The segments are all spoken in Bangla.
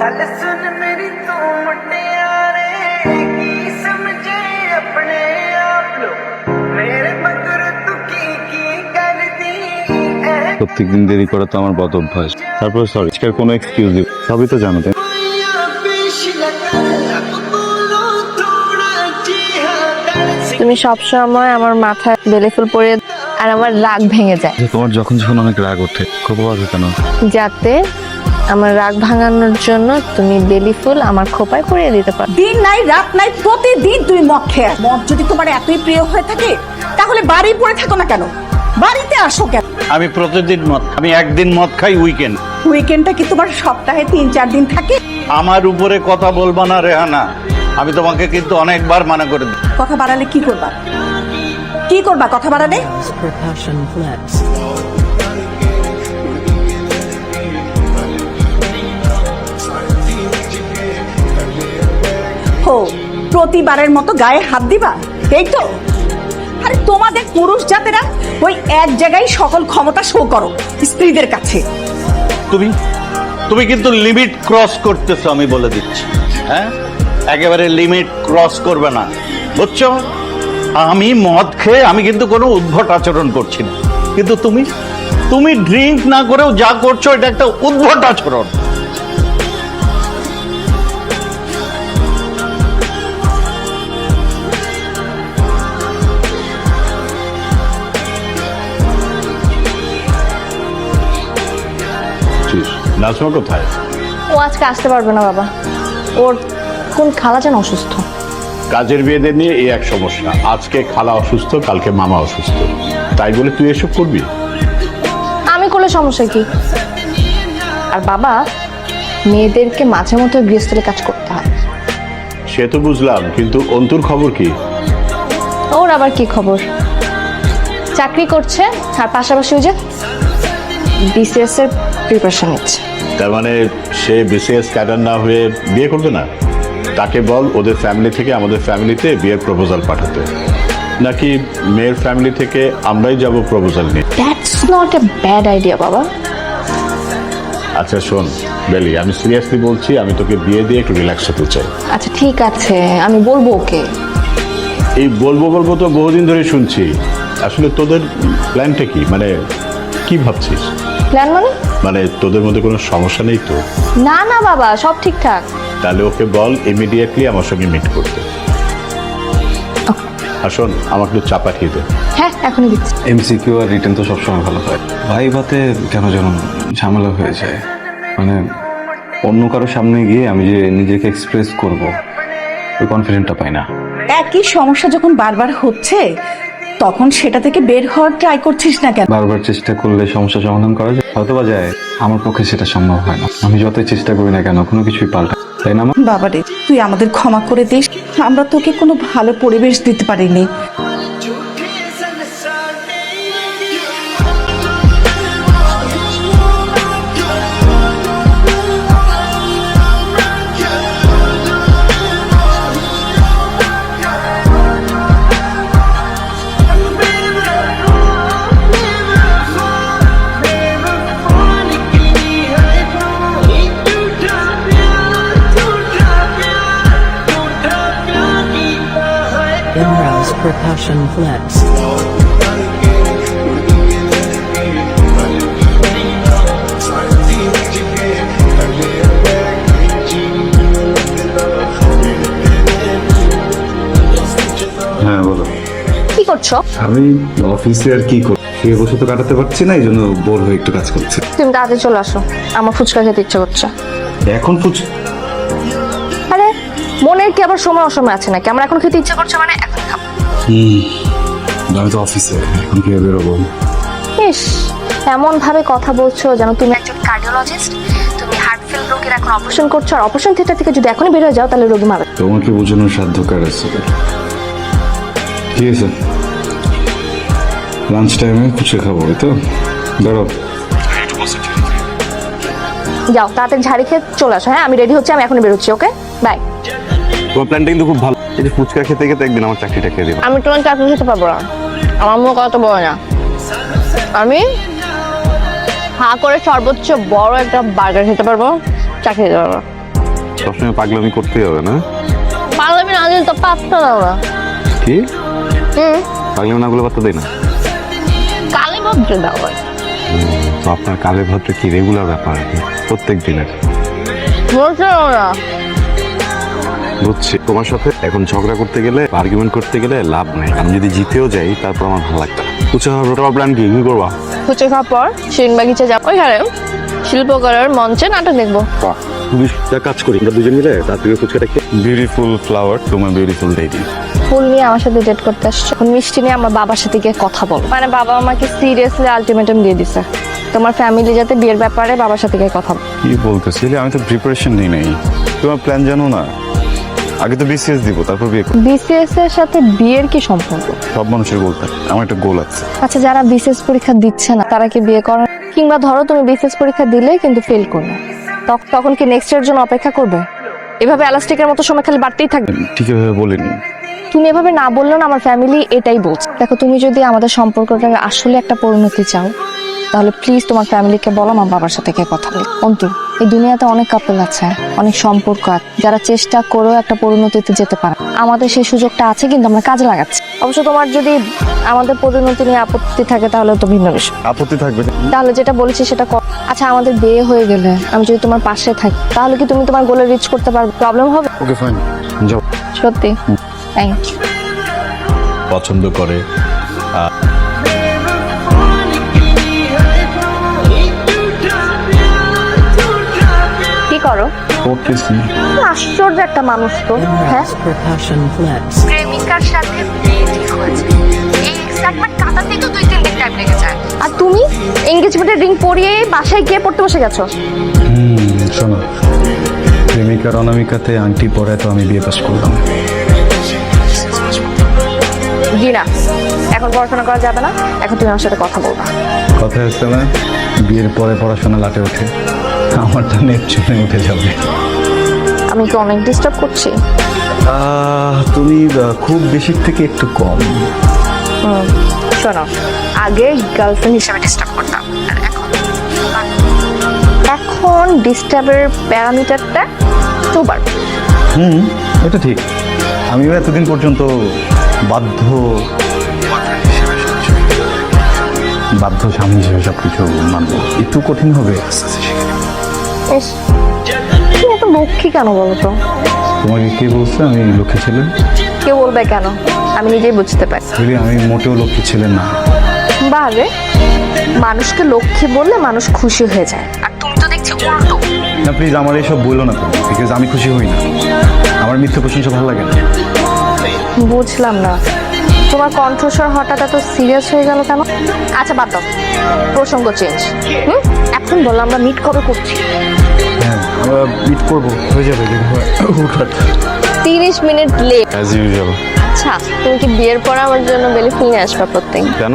ਗੱਲ ਸੁਣ ਮੇਰੀ ਤੂੰ ਕੀ ਸਮਝੇ ਆਪਣੇ ਆਪ ਨੂੰ? ਮੇਰੇ ਮਗਰ ਤੂੰ ਕੀ ਕੀ ਕਰਦੀ প্রত্যেকদিন দেরি করা তো আমার বদ অভ্যাস। তারপর সরি আজকের কোনো এক্সকিউজ দিব সবই তো জানো তুমি সবসময় আমার মাথায় বেলে ফুল পরে আর আমার রাগ ভেঙে যায়। তোমার যখন যখন অনেক রাগ ওঠে খুব অবাক যাতে আমার রাগ ভাঙানোর জন্য তুমি বেলি ফুল আমার খোপায় পরিয়ে দিতে পারো। দিন নাই রাত নাই প্রতিদিন তুমি মদ খেয়ে। আসো। মদ যদি তোমার এতই প্রিয় হয়ে থাকে তাহলে বাড়ি পড়ে থাকো না কেন? বাড়িতে আসো কেন? আমি প্রতিদিন মদ আমি একদিন মদ খাই উইকেন্ড উইকেন্ডটা কি তোমার সপ্তাহে তিন চার দিন থাকে? আমার উপরে কথা বলবা না রেহানা। আমি তোমাকে কিন্তু অনেকবার মানা করে দিই। কথা বাড়ালে কি করবা? কি করবা কথা বাড়ালে? প্রতিবারের মতো গায়ে হাত দিবা? এই তো। আরে তোমাদের পুরুষ জাতেরা ওই এক জায়গায় সকল ক্ষমতা শো করো, স্ত্রীদের কাছে। তুমি তুমি কিন্তু লিমিট ক্রস করতেছো, আমি বলে দিচ্ছি। হ্যাঁ? একেবারে লিমিট ক্রস করবে না। বুঝছ? আমি মদ খেয়ে আমি কিন্তু কোনো উদ্ভট আচরণ করছি না। কিন্তু তুমি তুমি ড্রিঙ্ক না করেও যা করছ, এটা একটা উদ্ভট আচরণ। নাজমা কোথায়? ও আজকে আসতে পারবে না বাবা। ওর কোন খালা যেন অসুস্থ। কাজের বিয়েদের নিয়ে এই এক সমস্যা। আজকে খালা অসুস্থ কালকে মামা অসুস্থ। তাই বলে তুই এসব করবি? আমি করলে সমস্যা কি? আর বাবা মেয়েদেরকে মাঝে মধ্যে গৃহস্থলে কাজ করতে হয়। সে তো বুঝলাম কিন্তু অন্তুর খবর কি? ওর আবার কি খবর? চাকরি করছে আর পাশাপাশি ওই যে বিসিএস এর প্রিপারেশন নিচ্ছে। তার মানে সে বিসিএস ক্যাডার না হয়ে বিয়ে করবে না? তাকে বল ওদের ফ্যামিলি থেকে আমাদের ফ্যামিলিতে বিয়ের প্রপোজাল পাঠাতে। নাকি মেয়ের ফ্যামিলি থেকে আমরাই যাব প্রপোজাল নিয়ে? That's not a bad idea বাবা। আচ্ছা শোন বেলি আমি সিরিয়াসলি বলছি আমি তোকে বিয়ে দিয়ে একটু রিল্যাক্স হতে চাই। আচ্ছা ঠিক আছে আমি বলব ওকে। এই বলব বলব তো বহুদিন ধরে শুনছি। আসলে তোদের প্ল্যানটা কি? মানে কি ভাবছিস? প্ল্যান মানে? মানে তোদের মধ্যে কোনো সমস্যা নেই তো? না না বাবা সব ঠিকঠাক। তাহলে ওকে বল ইমিডিয়েটলি আমার সঙ্গে মিট করতে। আসুন আমাকে একটু চা পাঠিয়ে দে। হ্যাঁ এখনই দিচ্ছি। এমসিকিউ আর রিটেন তো সবসময় ভালো হয়। ভাই ভাতে কেন যেন ঝামেলা হয়ে যায়। মানে অন্য কারও সামনে গিয়ে আমি যে নিজেকে এক্সপ্রেস করব ওই কনফিডেন্টটা পাই না। একই সমস্যা যখন বারবার হচ্ছে তখন সেটা থেকে বের হওয়ার ট্রাই করছিস না কেন? বারবার চেষ্টা করলে সমস্যা সমাধান করা যায়? হয়তো বা যায়। আমার পক্ষে সেটা সম্ভব হয় না। আমি যতই চেষ্টা করি না কেন কোনো কিছুই পাল্টা তাই না বাবা বাবারে তুই আমাদের ক্ষমা করে দিস। আমরা তোকে কোনো ভালো পরিবেশ দিতে পারিনি। Imro's percussion flex. হ্যাঁ বলো। কি করছ? আমি অফিসে আর কি করি শুয়ে বসে তো কাটাতে পারছি না এই জন্য বোর হয়ে একটু কাজ করছি। তুমি তাড়াতাড়ি চলে আসো। আমার ফুচকা খেতে ইচ্ছে করছে। এখন আরে মনের কি আবার সময় অসময় আছে নাকি? আমার এখন খেতে ইচ্ছে করছে মানে এখন খাব। আমি তো অফিসে এখন কি বেরোবো। ইস এমন ভাবে কথা বলছো যেন তুমি একজন কার্ডিওলজিস্ট তুমি হার্ট ফেল রোগীর এখন অপারেশন করছ আর অপারেশন থিয়েটার থেকে যদি এখনই বের হয়ে যাও তাহলে রোগী মারা তোমাকে বোঝানোর সাধ্য কার আছে? ঠিক আছে লাঞ্চ টাইমে খুচে খাব তো? ধরো যাও তাড়াতাড়ি ঝাড়ি খেয়ে চলে আসো হ্যাঁ? আমি রেডি হচ্ছি আমি এখনই বেরোচ্ছি ওকে বাই তোমার প্ল্যানটা কিন্তু খুব ভালো। এই যে ফুচকা খেতে খেতে একদিন আমার চাকরিটা খেয়ে দেবে। আমি তোমার চাকরি খেতে পারব না। আমার মনে কত বড় না। আমি হা করে সর্বোচ্চ বড় একটা বার্গার খেতে পারব চাকরি খেতে পারব। সবসময় পাগলামি করতেই হবে না? পার্লামেন্ট না দিলে তো পাত্তা দাও না। কি? হুম। পাগলামি না গুলো পাত্তা দেয় না? কালী ভদ্র দাও তো আপনার কালে ভদ্র কি রেগুলার ব্যাপার? প্রত্যেক দিনের। বলছো না। বুঝছি। তোমার সাথে এখন ঝগড়া করতে গেলে আর্গুমেন্ট করতে গেলে লাভ নেই। আমি যদি জিতেও যাই তারপর আমার ভালো লাগবে না। বুঝছ প্ল্যান কি? কি করবা? ফুচে খাওয়ার পর শিরিন বাগিচা যাব। ওইখানে শিল্পকলার মঞ্চে নাটক দেখব। তুমি যা কাজ করি। আমরা দুজন মিলে তার থেকে ফুচকাটা খেয়ে বিউটিফুল ফ্লাওয়ার তোমার বিউটিফুল লেডি ফুল নিয়ে আমার সাথে ডেট করতে আসছো। এখন মিষ্টি নিয়ে আমার বাবার সাথে গিয়ে কথা বল। মানে বাবা আমাকে সিরিয়াসলি আলটিমেটাম দিয়ে দিছে। তোমার ফ্যামিলি যাতে বিয়ের ব্যাপারে বাবার সাথে গিয়ে কথা বল। কি বলতেছিলে? আমি তো প্রিপারেশন নিই নাই। তোমার প্ল্যান জানো না? আগে তো বিসিএস দিব তারপর বিয়ে করব। বিসিএস এর সাথে বিয়ের কি সম্পর্ক? সব মানুষের গোল থাকে আমার একটা গোল আছে। আচ্ছা যারা বিসিএস পরীক্ষা দিচ্ছে না তারা কি বিয়ে করে কিংবা ধরো তুমি বিসিএস পরীক্ষা দিলে কিন্তু ফেল করলে তখন কি নেক্সট এর জন্য অপেক্ষা করবে? এভাবে এলাস্টিকের মতো সময় খালি বাড়তেই থাকবে। ঠিক ভাবে বলিনি। তুমি এভাবে না বললেও না আমার ফ্যামিলি এটাই বলছে। দেখো তুমি যদি আমাদের সম্পর্কটাকে আসলে একটা পরিণতি চাও তাহলে প্লিজ তোমার ফ্যামিলিকে বলো আমার বাবার সাথে গিয়ে কথা বলি। অন্তু এই দুনিয়াতে অনেক কাপল আছে অনেক সম্পর্ক আছে যারা চেষ্টা করেও একটা পরিণতিতে যেতে পারে আমাদের সেই সুযোগটা আছে কিন্তু আমরা কাজে লাগাচ্ছি। অবশ্য তোমার যদি আমাদের পরিণতি নিয়ে আপত্তি থাকে তাহলে তো ভিন্ন বিষয়। আপত্তি থাকবে। তাহলে যেটা বলেছি সেটা কর আচ্ছা আমাদের বিয়ে হয়ে গেলে আমি যদি তোমার পাশে থাকি তাহলে কি তুমি তোমার গোলে রিচ করতে পারবে? প্রবলেম হবে? ওকে ফাইন যাও সত্যি থ্যাংক ইউ পছন্দ করে করতেছি। আশ্চর্য একটা মানুষ তো হ্যাঁ. প্রেমিকার সাথে আর তুমি এঙ্গেজমেন্টের রিং পরিয়ে বাসায় গিয়ে পড়তে বসে গেছো? হুম শোনো। প্রেমিকার অনামিকাতে আংটি পরে তো আমি বিয়ে পাস করলাম। জি না এখন পড়াশোনা করা যাবে না এখন তুমি আমার সাথে কথা বলবা। কথা হচ্ছে না বিয়ের পরে পড়াশোনা লাটে ওঠে। আমার তো নেট চলে উঠে যাবে। আমি কি অনেক ডিস্টার্ব করছি? তুমি খুব বেশির থেকে একটু কম। শোনো আগে গার্লফ্রেন্ড হিসেবে ডিস্টার্ব করতাম আর এখন? এখন ডিস্টার্বের প্যারামিটারটা দুবার। হুম এটা ঠিক। আমিও এতদিন পর্যন্ত বাধ্য বাধ্য স্বামী হিসেবে সব কিছু মানব। একটু কঠিন হবে। ইস, তুমি এত লক্ষ্মী কেন বলো তো? তোমাকে কে বলছে? আমি লক্ষ্মী ছিলেন কে বলবে কেন? আমি নিজেই বুঝতে পারি। যদি আমি মোটেও লক্ষ্মী ছিলেন না। বারে মানুষকে লক্ষ্মী বললে মানুষ খুশি হয়ে যায়। আর তুমি তো দেখছি উল্টো। না প্লিজ আমার এইসব বলল না তুমি বিকজ আমি খুশি হই না। আমার মিথ্যে প্রশংসা ভালো লাগে না। বুঝলাম না। তোমার কণ্ঠস্বর হঠাৎ এত সিরিয়াস হয়ে গেল কেন? আচ্ছা বাদ দাও। প্রসঙ্গ চেঞ্জ হুম? এখন বললাম আমরা মিট কবে করছি? হ্যাঁ আমরা মিট করব। হয়ে যাবে তিরিশ মিনিট লেট অ্যাজ ইউজুয়াল আচ্ছা তুমি কি বিয়ের পর আমার জন্য বেলি ফুল নিয়ে আসবা প্রত্যেক কেন?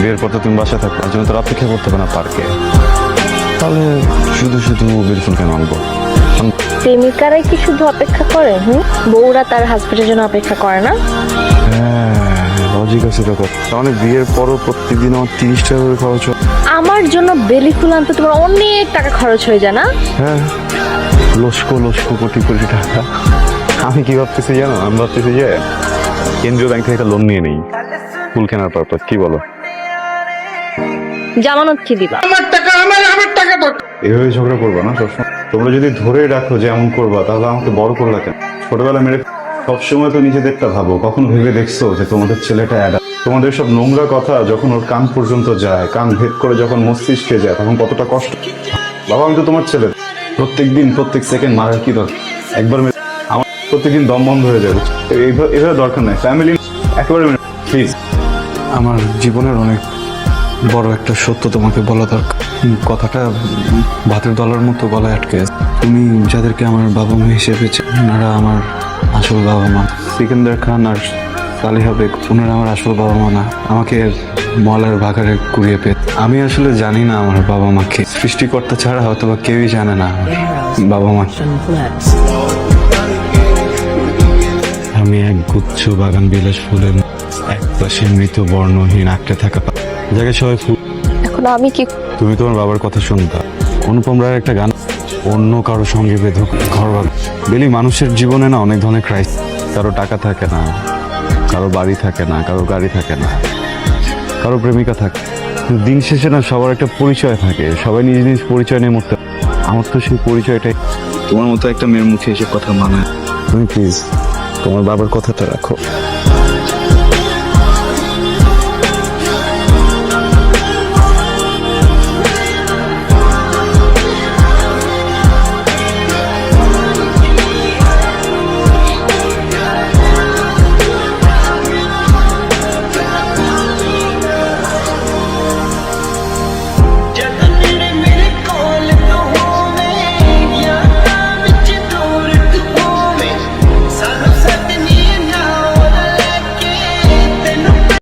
বিয়ের পর তো তুমি বাসায় থাকো তার জন্য তো অপেক্ষা করতে হবে না পার্কে। তাহলে শুধু শুধু বিলফুল কেন আনব? আন- প্রেমিকারাই কি শুধু অপেক্ষা করে হুম? বউরা তার হাজবেন্ডের জন্য অপেক্ষা করে না? হ্যাঁ লজিক আছে দেখো। তাহলে বিয়ের পরও প্রত্যেকদিন আমার তিরিশ টাকা করে খরচ হয়। আমার জন্য বেলি ফুল আনতে তোমার অনেক টাকা খরচ হয়ে যায় না? হ্যাঁ লস্কো লস্কো কোটি কোটি টাকা। আমি কি ভাবতেছি জানো? আমি ভাবতেছি যে কেন্দ্রীয় ব্যাংক থেকে একটা লোন নিয়ে নেই। ফুল কেনার পারপাস কি বলো? জামানত কি দিবা? এভাবে ঝগড়া করব না, সবসময়। তোমরা যদি ধরে রাখো যে এমন করবা, তাহলে আমাকে বড় করলা কেন? ছোটবেলা মেরে সবসময় তো নিজেদেরটা ভাবো, কখন ভেবে দেখছ যে তোমাদের ছেলেটা অ্যাডা তোমাদের সব নোংরা কথা যখন ওর কান পর্যন্ত যায়, কান ভেদ করে যখন মস্তিষ্কে যায়, তখন কতটা কষ্ট। বাবা, আমি তো তোমার ছেলে। প্রত্যেকদিন, প্রত্যেক সেকেন্ড মারার কি দরকার? একবার মেরে- আমার প্রত্যেকদিন দম বন্ধ হয়ে যাবে এভাবে দরকার নাই। ফ্যামিলি একেবারে প্লিজ আমার জীবনের অনেক বড় একটা সত্য তোমাকে বলা দরকার। কথাটা ভাতের দলার মতো গলায় আটকে তুমি যাদেরকে আমার বাবা মা হিসেবে ওনারা আমার আসল বাবা মা। সিকান্দার খান আর সালিহা বেগ, ওনারা আমার আসল বাবা মা না। আমাকে মলার ভাগারে কুড়িয়ে পেত। আমি আসলে জানি না আমার বাবা মাকে সৃষ্টিকর্তা ছাড়া হয়তো বা কেউই জানে না বাবা মা। আমি এক গুচ্ছ বাগান বিলাস ফুলের এক পাশে মৃত বর্ণহীন আঁকড়ে থাকা জায়গায় সবাই ফুল এখন আমি কি তুমি তোমার বাবার কথা শুনতা। অনুপম রায়ের একটা গান অন্য কারও সঙ্গে বেঁধুক ঘর বেলি মানুষের জীবনে না অনেক ধরনের ক্রাইস কারও টাকা থাকে না কারও বাড়ি থাকে না কারও গাড়ি থাকে না কারও প্রেমিকা থাকে। দিন শেষে না সবার একটা পরিচয় থাকে। সবাই নিজ নিজ পরিচয় নিয়ে মরতে আমার তো সেই পরিচয়টাই তোমার মতো একটা মেয়ের মুখে এসে কথা মানায়। তুমি প্লিজ তোমার বাবার কথাটা রাখো।